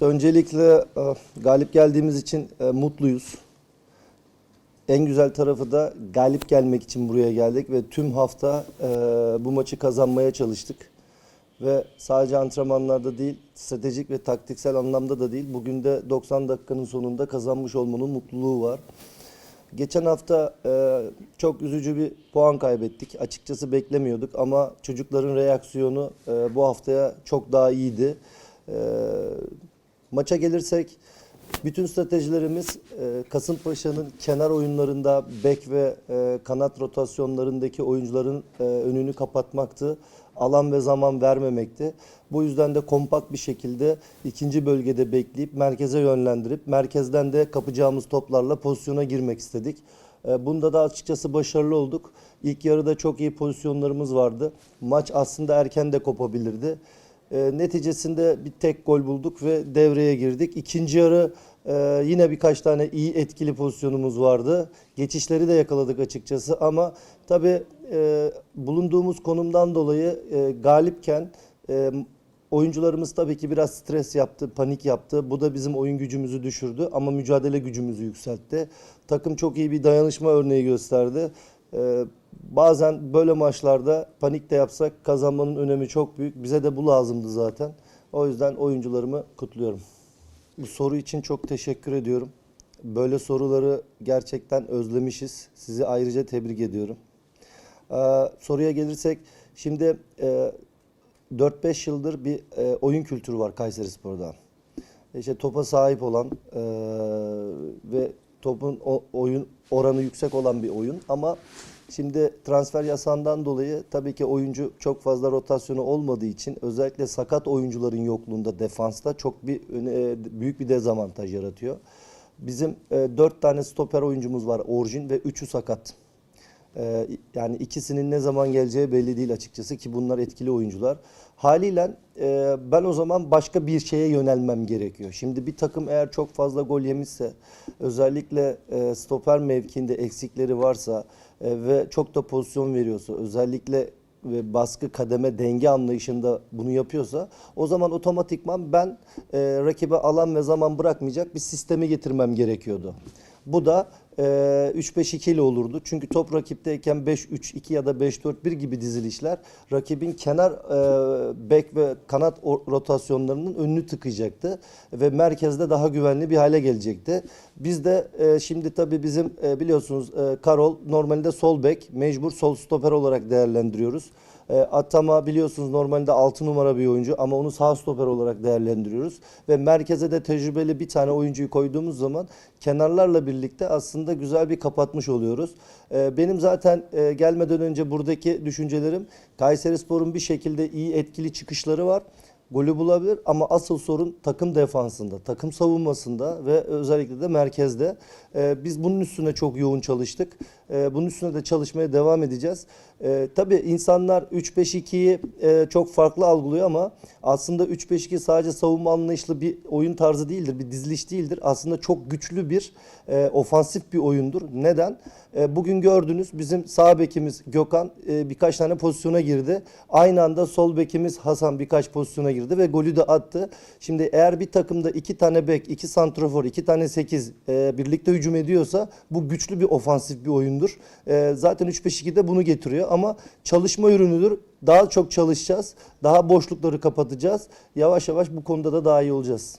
Öncelikle e, galip geldiğimiz için e, mutluyuz. En güzel tarafı da galip gelmek için buraya geldik ve tüm hafta e, bu maçı kazanmaya çalıştık. Ve sadece antrenmanlarda değil, stratejik ve taktiksel anlamda da değil, bugün de 90 dakikanın sonunda kazanmış olmanın mutluluğu var. Geçen hafta e, çok üzücü bir puan kaybettik. Açıkçası beklemiyorduk ama çocukların reaksiyonu e, bu haftaya çok daha iyiydi. E, maça gelirsek bütün stratejilerimiz e, Kasımpaşa'nın kenar oyunlarında bek ve e, kanat rotasyonlarındaki oyuncuların e, önünü kapatmaktı. Alan ve zaman vermemekti. Bu yüzden de kompakt bir şekilde ikinci bölgede bekleyip merkeze yönlendirip merkezden de kapacağımız toplarla pozisyona girmek istedik. Bunda da açıkçası başarılı olduk. İlk yarıda çok iyi pozisyonlarımız vardı. Maç aslında erken de kopabilirdi. E, neticesinde bir tek gol bulduk ve devreye girdik. İkinci yarı e, yine birkaç tane iyi etkili pozisyonumuz vardı. Geçişleri de yakaladık açıkçası ama tabii e, bulunduğumuz konumdan dolayı e, galipken e, oyuncularımız tabii ki biraz stres yaptı, panik yaptı. Bu da bizim oyun gücümüzü düşürdü ama mücadele gücümüzü yükseltti. Takım çok iyi bir dayanışma örneği gösterdi. Ee, bazen böyle maçlarda panik de yapsak kazanmanın önemi çok büyük. Bize de bu lazımdı zaten. O yüzden oyuncularımı kutluyorum. Bu soru için çok teşekkür ediyorum. Böyle soruları gerçekten özlemişiz. Sizi ayrıca tebrik ediyorum. Ee, soruya gelirsek şimdi e, 4-5 yıldır bir e, oyun kültürü var Kayseri Spor'da. İşte topa sahip olan e, ve topun o, oyun oranı yüksek olan bir oyun ama şimdi transfer yasağından dolayı tabii ki oyuncu çok fazla rotasyonu olmadığı için özellikle sakat oyuncuların yokluğunda defansta çok bir e, büyük bir dezavantaj yaratıyor. Bizim e, 4 tane stoper oyuncumuz var orijin ve 3'ü sakat. Ee, yani ikisinin ne zaman geleceği belli değil açıkçası ki bunlar etkili oyuncular. Haliyle e, ben o zaman başka bir şeye yönelmem gerekiyor. Şimdi bir takım eğer çok fazla gol yemişse özellikle e, stoper mevkinde eksikleri varsa e, ve çok da pozisyon veriyorsa özellikle ve baskı kademe denge anlayışında bunu yapıyorsa o zaman otomatikman ben rakibe alan ve zaman bırakmayacak bir sistemi getirmem gerekiyordu. Bu da e, 3-5-2 ile olurdu. Çünkü top rakipteyken 5-3-2 ya da 5-4-1 gibi dizilişler rakibin kenar e, bek ve kanat rotasyonlarının önünü tıkayacaktı ve merkezde daha güvenli bir hale gelecekti. Biz de e, şimdi tabii bizim e, biliyorsunuz e, Karol normalde sol bek, mecbur sol stoper olarak değerlendiriyoruz. E, Atama biliyorsunuz normalde 6 numara bir oyuncu ama onu sağ stoper olarak değerlendiriyoruz. Ve merkeze de tecrübeli bir tane oyuncuyu koyduğumuz zaman kenarlarla birlikte aslında güzel bir kapatmış oluyoruz. E, benim zaten e, gelmeden önce buradaki düşüncelerim Kayserispor'un bir şekilde iyi etkili çıkışları var golü bulabilir ama asıl sorun takım defansında, takım savunmasında ve özellikle de merkezde. Ee, biz bunun üstüne çok yoğun çalıştık. Ee, bunun üstüne de çalışmaya devam edeceğiz. Ee, tabii insanlar 3-5-2'yi e, çok farklı algılıyor ama aslında 3-5-2 sadece savunma anlayışlı bir oyun tarzı değildir, bir diziliş değildir. Aslında çok güçlü bir e, ofansif bir oyundur. Neden? E, bugün gördünüz bizim sağ bekimiz Gökhan e, birkaç tane pozisyona girdi. Aynı anda sol bekimiz Hasan birkaç pozisyona girdi ve golü de attı. Şimdi eğer bir takımda iki tane bek, iki santrafor, iki tane sekiz e, birlikte hücum ediyorsa bu güçlü bir ofansif bir oyundur. E, zaten 3-5-2'de bunu getiriyor ama çalışma ürünüdür. Daha çok çalışacağız. Daha boşlukları kapatacağız. Yavaş yavaş bu konuda da daha iyi olacağız.